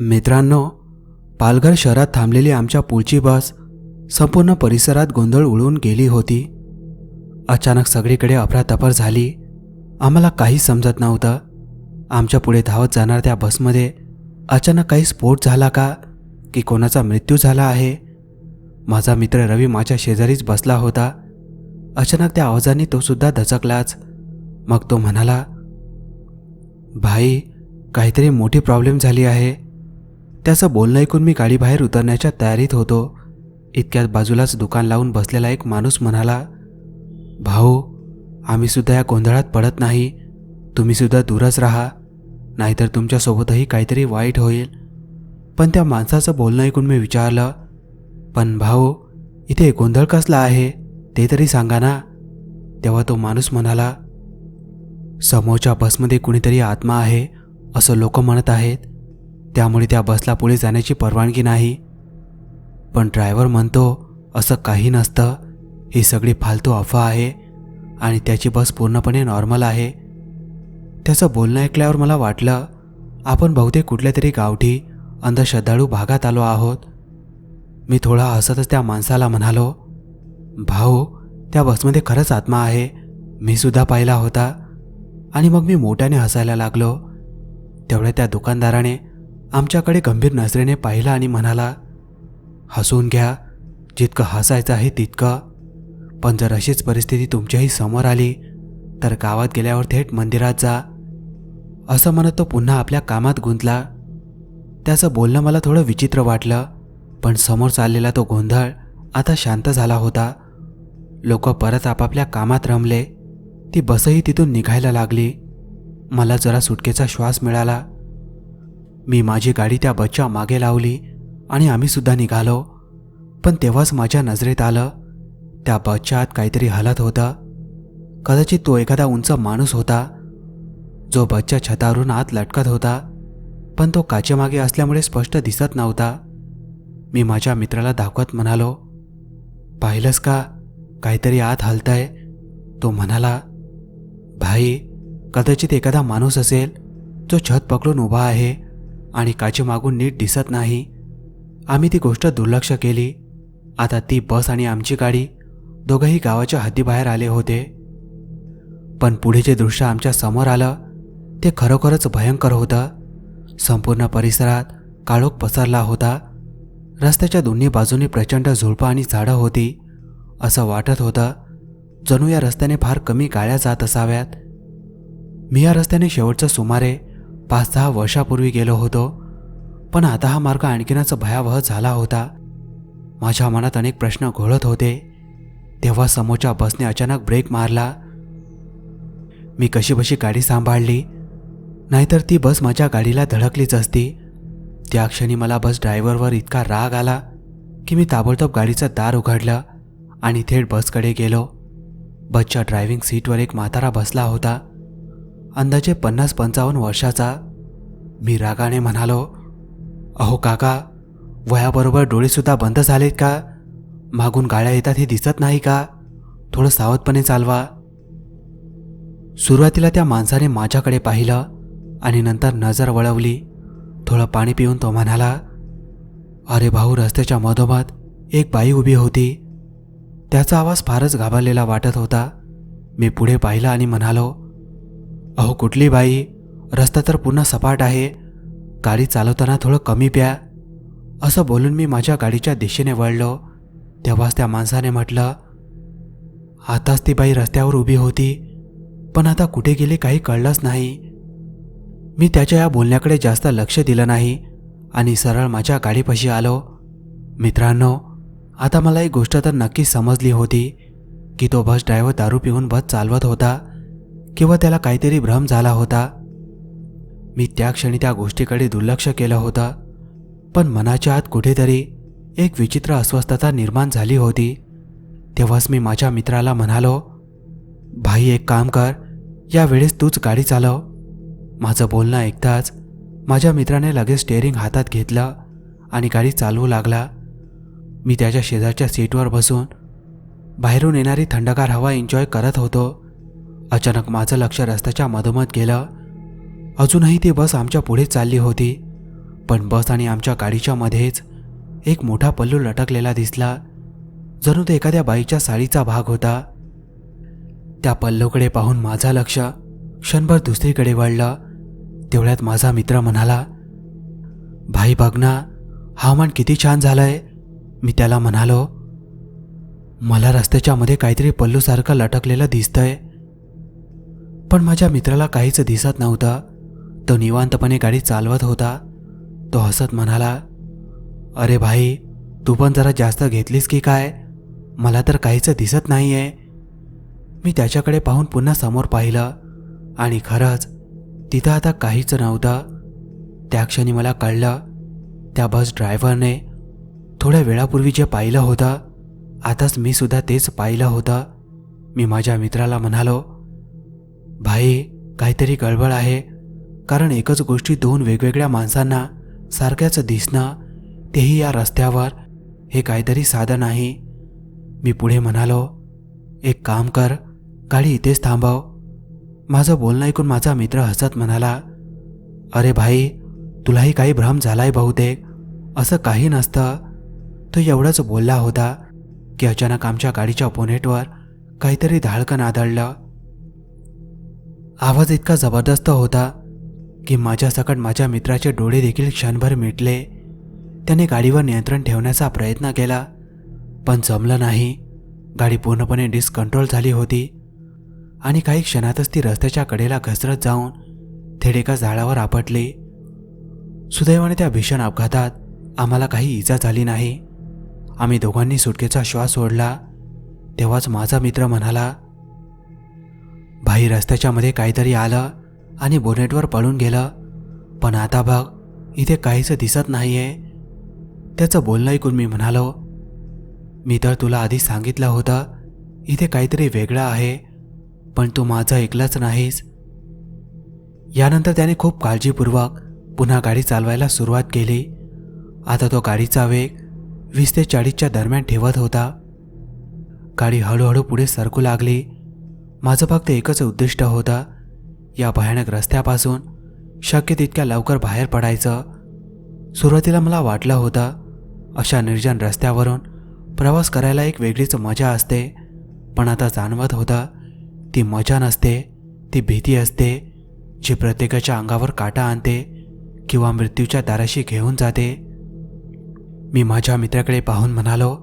मित्रांनो पालघर शहरात थांबलेली आमच्या पुढची बस संपूर्ण परिसरात गोंधळ उडवून गेली होती. अचानक सगळीकडे अफरातफर झाली. आम्हाला काही समजत नव्हतं. आमच्या पुढे धावत जाणाऱ्या त्या बसमध्ये अचानक काही स्फोट झाला का? की कोणाचा मृत्यू झाला आहे? माझा मित्र रवी माझ्या शेजारीच बसला होता. अचानक त्या आवाजाने तो सुद्धा दचकलाच मग तो म्हणाला भाई काहीतरी मोठी प्रॉब्लेम झाली आहे. त्याचं बोलणं ऐकून मी गाडीबाहेर उतरण्याच्या तयारीत होतो. इतक्यात बाजूलाच दुकान लावून बसलेला एक माणूस म्हणाला भाऊ आम्हीसुद्धा या गोंधळात पडत नाही. तुम्हीसुद्धा दूरच राहा. नाहीतर तुमच्यासोबतही काहीतरी वाईट होईल. पण त्या माणसाचं बोलणं ऐकून मी विचारलं पण भाऊ इथे गोंधळ कसला आहे ते तरी सांगा ना. तेव्हा तो माणूस म्हणाला समोरच्या बसमध्ये कुणीतरी आत्मा आहे असं लोक म्हणत आहेत. त्यामुळे त्या बसला पुढे जाण्याची परवानगी नाही. पण ड्रायव्हर म्हणतो असं काही नसतं. ही सगळी फालतू अफवा आहे आणि त्याची बस पूर्णपणे नॉर्मल आहे. त्याचं बोलणं ऐकल्यावर मला वाटलं आपण बहुतेक कुठल्या तरी गावठी अंधश्रद्धाळू भागात आलो आहोत. मी थोडा हसतच त्या माणसाला म्हणालो भाऊ त्या बसमध्ये खरंच आत्मा आहे. मी सुद्धा पाहिला होता. आणि मग मी मोठ्याने हसायला लागलो. तेवढ्या त्या दुकानदाराने आमच्याकडे गंभीर नजरेने पाहिलं आणि म्हणाला हसून घ्या. जितकं हसायचं आहे तितकं. पण जर अशीच परिस्थिती तुमच्याही समोर आली तर गावात गेल्यावर थेट मंदिरात जा. असं म्हणत तो पुन्हा आपल्या कामात गुंतला. त्याचं बोलणं मला थोडं विचित्र वाटलं. पण समोर चाललेला तो गोंधळ आता शांत झाला होता. लोक परत आपापल्या कामात रमले. ती बसही तिथून निघायला लागली. मला जरा सुटकेचा श्वास मिळाला. मी माझी गाडी त्या बसच्या मागे लावली आणि आम्ही सुद्धा निघालो. पण तेव्हाच माझ्या नजरेत आलं. त्या बसच्या आत काहीतरी हलत होतं. कदाचित तो एखादा उंच माणूस होता. जो बसच्या छतावरून आत लटकत होता. पण तो काचेमागे असल्यामुळे स्पष्ट दिसत नव्हता. मी माझ्या मित्राला दाखवत म्हणालो पाहिलंस का? काहीतरी आत हलताय. तो म्हणाला भाई कदाचित एखादा माणूस असेल जो छत पकडून उभा आहे आणि काचेमागून नीट दिसत नाही. आम्ही ती गोष्ट दुर्लक्ष केली. आता ती बस आणि आमची गाडी दोघंही गावाच्या हद्दीबाहेर आले होते. पण पुढे जे दृश्य आमच्यासमोर आलं ते खरोखरच भयंकर होतं. संपूर्ण परिसरात काळोख पसरला होता. रस्त्याच्या दोन्ही बाजूने प्रचंड झुळपा आणि झाडं होती. असं वाटत होतं जणू या रस्त्याने फार कमी गाड्या जात असाव्यात. मी या रस्त्याने शेवटचं सुमारे पाच दहा वर्षापूर्वी गेलो होतो पण आता हा मार्ग आणखीनच भयावह झाला होता. माझ्या मनात अनेक प्रश्न घोळत होते. तेव्हा समोरच्या बसने अचानक ब्रेक मारला. मी कशीबशी गाडी सांभाळली नाहीतर ती बस माझ्या गाडीला धडकलीच असती. त्या क्षणी मला बस ड्रायव्हरवर इतका राग आला की मी ताबडतोब गाडीचं दार उघडलं आणि थेट बसकडे गेलो. बसच्या ड्रायव्हिंग सीटवर एक म्हातारा बसला होता. अंदाजे पन्नास पंचावन्न वर्षाचा. मी रागाने म्हणालो अहो काका वयाबरोबर डोळेसुद्धा बंद झालेत का? मागून गाड्या येतात हे दिसत नाही का? थोडं सावधपणे चालवा. सुरुवातीला त्या माणसाने माझ्याकडे पाहिलं आणि नंतर नजर वळवली. थोडं पाणी पिऊन तो म्हणाला अरे भाऊ रस्त्याच्या मधोमध एक बाई उभी होती. त्याचा आवाज फारच घाबरलेला वाटत होता. मी पुढे पाहिलं आणि म्हणालो अहो कुठली बाई? रस्ता तर पूर्ण सपाट आहे. गाडी चालवताना थोडं कमी प्या. असं बोलून मी माझ्या गाडीच्या दिशेने वळलो. तेव्हाच त्या माणसाने म्हटलं आताच ती बाई रस्त्यावर उभी होती पण आता कुठे गेली काही कळलंच नाही. मी त्याच्या या बोलण्याकडे जास्त लक्ष दिलं नाही आणि सरळ माझ्या गाडीपाशी आलो. मित्रांनो आता मला एक गोष्ट तर नक्कीच समजली होती की तो बस ड्रायव्हर दारू पिऊन बस चालवत होता किंवा त्याला काहीतरी भ्रम झाला होता. मी त्या क्षणी त्या गोष्टीकडे दुर्लक्ष केलं होतं पण मनाच्या आत कुठेतरी एक विचित्र अस्वस्थता निर्माण झाली होती. तेव्हाच मी माझ्या मित्राला म्हणालो भाई एक काम कर या वेळेस तूच गाडी चालव. माझं बोलणं ऐकताच माझ्या मित्राने लगेच स्टेअरिंग हातात घेतलं आणि गाडी चालवू लागला. मी त्याच्या शेजारच्या सीटवर बसून बाहेरून येणारी थंडगार हवा एन्जॉय करत होतो. अचानक माझं लक्ष रस्त्याच्या मधोमध गेलं. अजूनही ती बस आमच्या पुढे चालली होती पण बस आणि आमच्या गाडीच्या मध्येच एक मोठा पल्लू लटकलेला दिसला जणू तो एखाद्या बाईच्या साडीचा भाग होता. त्या पल्लूकडे पाहून माझा लक्ष क्षणभर दुसरीकडे वळलं. तेवढ्यात माझा मित्र म्हणाला भाई बघ ना हवामान किती छान झालंय. मी त्याला म्हणालो मला रस्त्याच्या मध्ये काहीतरी पल्लूसारखं लटकलेलं दिसतंय. पण माझ्या मित्राला काहीच दिसत नव्हतं. तो निवांतपणे गाडी चालवत होता. तो हसत म्हणाला अरे भाई तू पण जरा जास्त घेतलीस की काय? मला तर काहीच दिसत नाहीये. मी त्याच्याकडे पाहून पुन्हा समोर पाहिलं. आणि खरंच तिथं आता काहीच नव्हतं. त्या क्षणी मला कळलं त्या बस ड्रायव्हरने थोड्या वेळापूर्वी जे पाहिलं होतं आताच मी सुद्धा तेच पाहिलं होतं. मी माझ्या मित्राला म्हणालो भाई काहीतरी गडबड आहे. कारण एकच गोष्टी दोन वेगवेगळ्या माणसांना सारख्याच दिसणं तेही या रस्त्यावर हे काहीतरी साधं नाही. मी पुढे म्हणालो एक काम कर गाडी इथेच थांबव. माझं बोलणं ऐकून माझा मित्र हसत म्हणाला अरे भाई तुलाही काही भ्रम झालाय बहुतेक. असं काही नसतं. तो एवढंच बोलला होता की अचानक आमच्या गाडीच्या बोनेटवर काहीतरी धाडकन आदळलं. आवाज इतका जबरदस्त होता की माझ्यासकट माझ्या मित्राचे डोळे देखील क्षणभर मिटले. त्याने गाडीवर नियंत्रण ठेवण्याचा प्रयत्न केला पण जमलं नाही. गाडी पूर्णपणे डिस्कंट्रोल झाली होती. आणि काही क्षणातच ती रस्त्याच्या कडेला घसरत जाऊन थेट एका झाडावर आपटली. सुदैवाने त्या भीषण अपघातात आम्हाला काही इजा झाली नाही. आम्ही दोघांनी सुटकेचा श्वास सोडला. तेव्हाच माझा मित्र म्हणाला भाई रस्त्याच्या मध्ये काहीतरी आलं आणि बोनेटवर पळून गेलं. पण आता बघ इथे काहीच दिसत नाहीये. त्याचं बोलणं ऐकून मी म्हणालो मी तर तुला आधी सांगितलं होतं इथे काहीतरी वेगळं आहे. पण तू माझं एकलाच नाहीस. यानंतर त्याने खूप काळजीपूर्वक पुन्हा गाडी चालवायला सुरुवात केली. आता तो गाडीचा वेग वीस ते चाळीसच्या दरम्यान ठेवत होता. गाडी हळूहळू पुढे सरकू लागली. माझं फक्त एकच उद्दिष्ट होतं. या भयानक रस्त्यापासून शक्य तितक्या लवकर बाहेर पडायचं. सुरुवातीला मला वाटलं होतं अशा निर्जन रस्त्यावरून प्रवास करायला एक वेगळीच मजा असते पण आता जाणवत होतं ती मजा नसते ती भीती असते जी प्रत्येकाच्या अंगावर काटा आणते किंवा मृत्यूच्या दाराशी घेऊन जाते. मी माझ्या मित्राकडे पाहून म्हणालो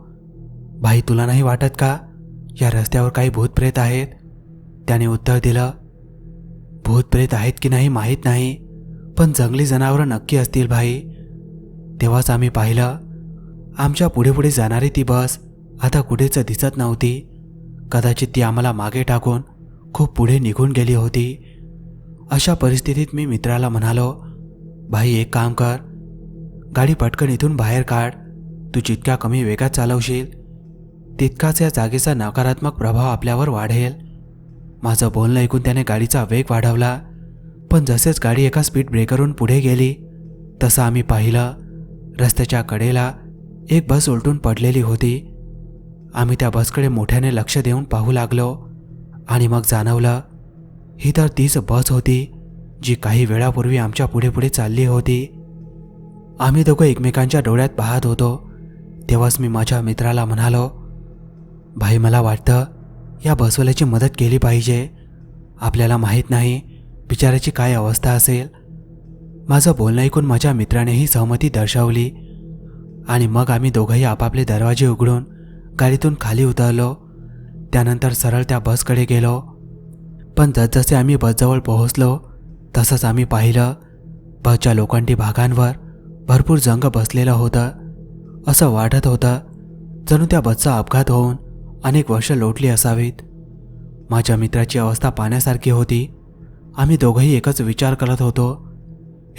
भाई तुला नाही वाटत का? या रस्त्यावर काही भूतप्रेत आहेत. त्याने उत्तर दिलं भूतप्रेत आहेत की नाही माहीत नाही पण जंगली जनावरं नक्की असतील भाई. तेव्हाच आम्ही पाहिलं आमच्या पुढे पुढे जाणारी ती बस आता कुठेच दिसत नव्हती. कदाचित ती आम्हाला मागे टाकून खूप पुढे निघून गेली होती. अशा परिस्थितीत मी मित्राला म्हणालो भाई एक काम कर. गाडी पटकन इथून बाहेर काढ. तू जितक्या कमी वेगात चालवशील तितकाच या जागेचा नकारात्मक प्रभाव आपल्यावर वाढेल. माझं बोलणं ऐकून त्याने गाडीचा वेग वाढवला. पण जसेच गाडी एका स्पीड ब्रेकरहून पुढे गेली तसं आम्ही पाहिलं रस्त्याच्या कडेला एक बस उलटून पडलेली होती. आम्ही त्या बसकडे मोठ्याने लक्ष देऊन पाहू लागलो. आणि मग जाणवलं ही तर तीच बस होती जी काही वेळापूर्वी आमच्या पुढे पुढे चालली होती. आम्ही दोघं एकमेकांच्या डोळ्यात पाहत होतो. तेव्हाच मी माझ्या मित्राला म्हणालो भाई मला वाटतं या बसवाल्याची मदत केली पाहिजे. आपल्याला माहीत नाही बिचाराची काय अवस्था असेल. माझं बोलणं ऐकून माझ्या मित्रानेही सहमती दर्शवली. आणि मग आम्ही दोघंही आपापले दरवाजे उघडून गाडीतून खाली उतरलो. त्यानंतर सरळ त्या बसकडे गेलो. पण जसजसे आम्ही बसजवळ पोहोचलो तसंच आम्ही पाहिलं बसच्या लोखंडी भागांवर भरपूर जंग बसलेलं होतं. असं वाटत होतं जणू त्या बसचा अपघात होऊन अनेक वर्ष लोटली असावीत. माझ्या मित्राची अवस्था पाण्यासारखी होती. आम्ही दोघंही एकच विचार करत होतो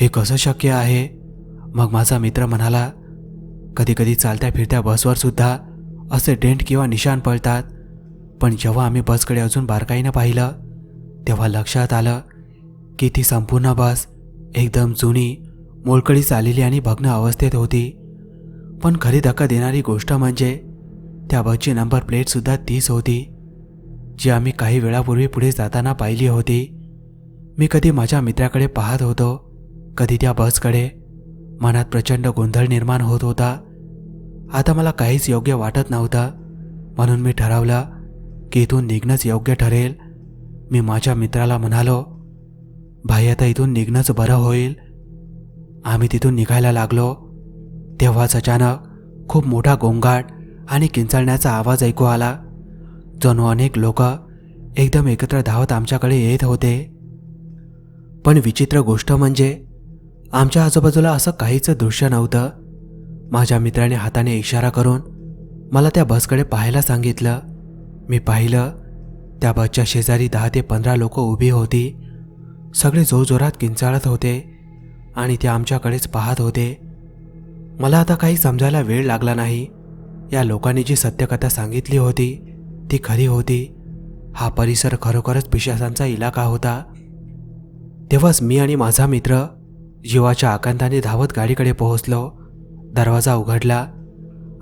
हे कसं शक्य आहे? मग माझा मित्र म्हणाला कधीकधी चालत्या फिरत्या बसवर सुद्धा असे डेंट किंवा निशाण पडतात पण जेव्हा आम्ही बसकडे अजून बारकाईनं पाहिलं तेव्हा लक्षात आलं की ती संपूर्ण बस एकदम जुनी मोलकडी चाललेली आणि भग्न अवस्थेत होती. पण खरी धक्का देणारी गोष्ट म्हणजे त्या बसची नंबर प्लेटसुद्धा तीच होती जी आम्ही काही वेळापूर्वी पुढे जाताना पाहिली होती. मी कधी माझ्या मित्राकडे पाहत होतो कधी त्या बसकडे. मनात प्रचंड गोंधळ निर्माण होत होता. आता मला काहीच योग्य वाटत नव्हतं. म्हणून मी ठरवलं की इथून निघणंच योग्य ठरेल? मी माझ्या मित्राला म्हणालो भाई आता इथून निघणंच बरं होईल. आम्ही तिथून निघायला लागलो. तेव्हाच अचानक खूप मोठा गोंगाट आणि किंचाळण्याचा आवाज ऐकू आला. जणू अनेक लोक एकदम एकत्र धावत आमच्याकडे येत होते. पण विचित्र गोष्ट म्हणजे आमच्या आजूबाजूला असं काहीच दृश्य नव्हतं. माझ्या मित्राने हाताने इशारा करून मला त्या बसकडे पाहायला सांगितलं. मी पाहिलं त्या बसच्या शेजारी दहा ते पंधरा लोक उभी होती. सगळे जोरजोरात किंचाळत होते आणि ते आमच्याकडेच पाहत होते. मला आता काही समजायला वेळ लागला नाही. या लोकांनी जी सत्यकथा सांगितली होती ती खरी होती. हा परिसर खरोखरच पिशासांचा इलाका होता. तेव्हाच मी आणि माझा मित्र जीवाच्या आकांताने धावत गाडीकडे पोहोचलो. दरवाजा उघडला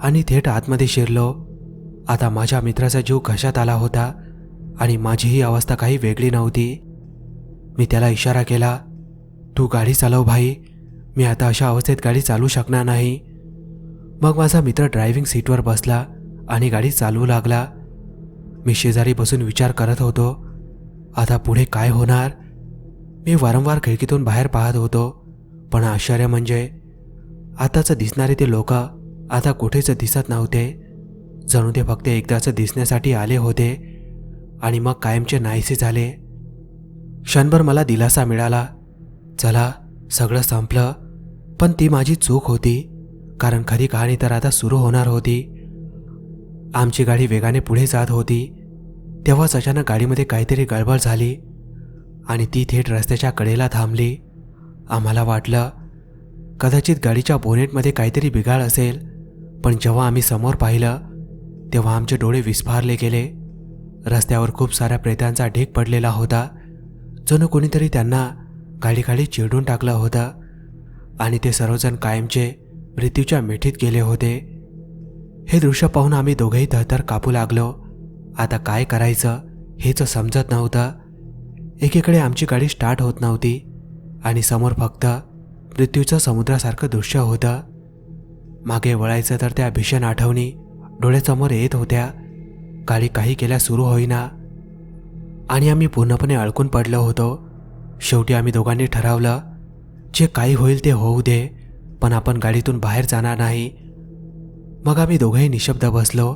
आणि थेट आतमध्ये शिरलो. आता माझ्या मित्राचा जीव घशात आला होता आणि माझीही अवस्था काही वेगळी नव्हती? मी त्याला इशारा केला तू गाडी चालव भाई मी आता अशा अवस्थेत गाडी चालू शकणार नाही. मग माझा मित्र ड्रायव्हिंग सीटवर बसला आणि गाडी चालवू लागला. मी शेजारी बसून विचार करत होतो आता पुढे काय होणार? मी वारंवार खिडकीतून बाहेर पाहत होतो पण आश्चर्य म्हणजे आताचं दिसणारे ते लोक आता कुठेच दिसत नव्हते. जणू ते फक्त एकदाच दिसण्यासाठी आले होते आणि मग कायमचे नाहीसे झाले. क्षणभर मला दिलासा मिळाला. चला सगळं संपलं. पण ती माझी चूक होती कारण खरी कहाणी तर आता सुरू होणार होती. आमची गाडी वेगाने पुढे जात होती. तेव्हाच अचानक गाडीमध्ये काहीतरी गडबड झाली आणि ती थेट रस्त्याच्या कडेला थांबली. आम्हाला वाटलं कदाचित गाडीच्या बोनेटमध्ये काहीतरी बिघाड असेल पण जेव्हा आम्ही समोर पाहिलं तेव्हा आमचे डोळे विस्फारले गेले. रस्त्यावर खूप साऱ्या प्रेतांचा ढीग पडलेला होता. जणू कोणीतरी त्यांना गाडीखाली चिरडून टाकलं होतं आणि ते सर्वजण कायमचे मृत्यूच्या मिठीत गेले होते. हे दृश्य पाहून आम्ही दोघेही थरथर कापू लागलो. आता काय करायचं हेच समजत नव्हतं. एकीकडे आमची गाडी स्टार्ट होत नव्हती आणि समोर फक्त मृत्यूचं समुद्रासारखं दृश्य होतं. मागे वळायचं तर त्या भीषण आठवणी डोळ्यासमोर येत होत्या. गाडी काही केल्या सुरू होईना. आणि आम्ही पूर्णपणे अडकून पडलो होतो. शेवटी आम्ही दोघांनी ठरवलं जे काही होईल ते होऊ दे पण आपण गाडीतून बाहेर जाणार नाही. मग आम्ही दोघंही निशब्द बसलो.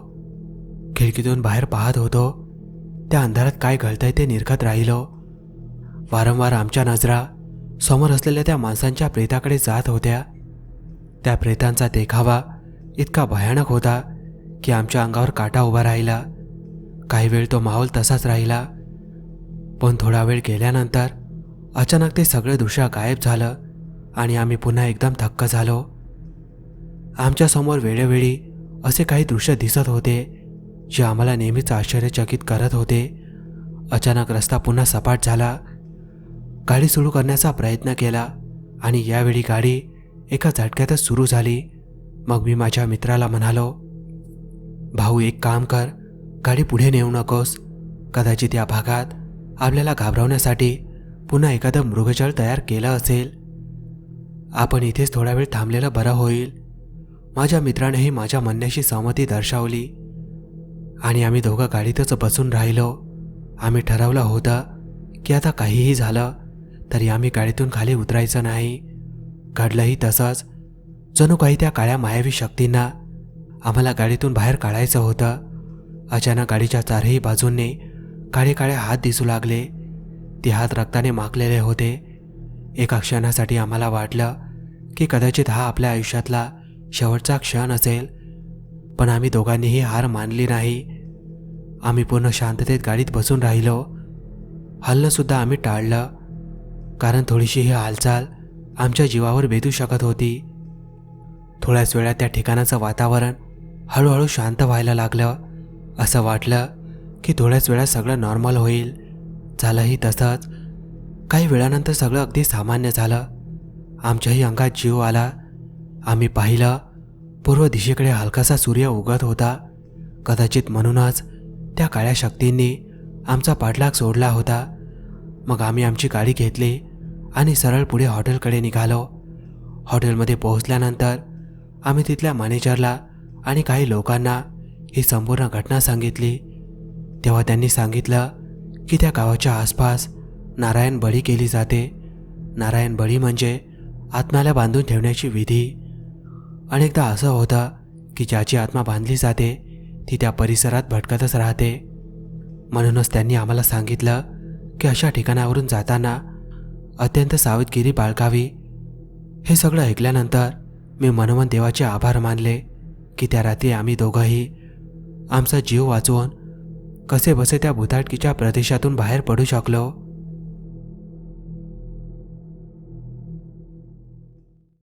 खिडकीतून बाहेर पाहत होतो. त्या अंधारात काय घडतंय ते निरखत राहिलो. वारंवार आमच्या नजरा समोर असलेल्या त्या माणसांच्या प्रेताकडे जात होत्या. त्या प्रेतांचा देखावा इतका भयानक होता. की आमच्या अंगावर काटा उभा राहिला. काही वेळ तो माहोल तसाच राहिला. पण थोडा वेळ गेल्यानंतर अचानक ते सगळे दृश्य गायब झालं आणि आम्ही पुन्हा एकदम थक्क झालो. आमच्यासमोर वेळोवेळी असे काही दृश्य दिसत होते जे आम्हाला नेहमीच आश्चर्यचकित करत होते. अचानक रस्ता पुन्हा सपाट झाला. गाडी सुरू करण्याचा प्रयत्न केला आणि यावेळी गाडी एका झटक्यातच सुरू झाली. मग मी माझ्या मित्राला म्हणालो भाऊ एक काम कर. गाडी पुढे नेऊ नकोस. कदाचित या भागात आपल्याला घाबरवण्यासाठी पुन्हा एखादं मृगजळ तयार केलं असेल. आपण इथेच थोडा वेळ थांबलेलं बरं होईल. माझ्या मित्रानेही माझ्या म्हणण्याशी सहमती दर्शवली. आणि आम्ही दोघं गाडीतच बसून राहिलो. आम्ही ठरवलं होतं की आता काहीही झालं तरी आम्ही गाडीतून खाली उतरायचं नाही. घडलंही तसंच. जणू काही त्या काळ्या मायावी शक्तींना आम्हाला गाडीतून बाहेर काढायचं होतं. अचानक गाडीच्या चारही बाजूंनी काळे काळे हात दिसू लागले. ते हात रक्ताने माखलेले होते. एका क्षणासाठी आम्हाला वाटलं की कदाचित हा आपल्या आयुष्यातला शेवटचा क्षण असेल. पण आम्ही दोघांनीही हार मानली नाही. आम्ही पूर्ण शांततेत गाडीत बसून राहिलो. हल्लंसुद्धा आम्ही टाळलं. कारण थोडीशी ही हालचाल आमच्या जीवावर बेदू शकत होती. थोड्याच वेळात त्या ठिकाणाचं वातावरण हळूहळू शांत व्हायला लागलं. असं वाटलं की थोड्याच वेळात सगळं नॉर्मल होईल. झालंही तसंच. काही वेळानंतर सगळं अगदी सामान्य झालं. आमच्याही अंगात जीव आला. आम्ही पाहिलं पूर्व दिशेकडे हलकासा सूर्य उगत होता. कदाचित म्हणूनच त्या काळ्या शक्तींनी आमचा पाठलाग सोडला होता. मग आम्ही आमची गाडी घेतली आणि सरळ पुढे हॉटेलकडे निघालो. हॉटेलमध्ये पोहोचल्यानंतर आम्ही तिथल्या मॅनेजरला आणि काही लोकांना ही संपूर्ण घटना सांगितली. तेव्हा त्यांनी सांगितलं की त्या गावाच्या आसपास नारायण बळी केली जाते. नारायण बळी म्हणजे आत्म्याला बांधून ठेवण्याची विधी. अनेकदा असं होतं की ज्याची आत्मा बांधली जाते ती त्या परिसरात भटकतच राहते. म्हणूनच त्यांनी आम्हाला सांगितलं की अशा ठिकाणावरून जाताना अत्यंत सावधगिरी बाळगावी. हे सगळं ऐकल्यानंतर मी मनोमन देवाचे आभार मानले. की त्या रात्री आम्ही दोघंही आमचा जीव वाचवून कसे बसे त्या भुताटकीच्या प्रदेशातून बाहेर पडू शकलो.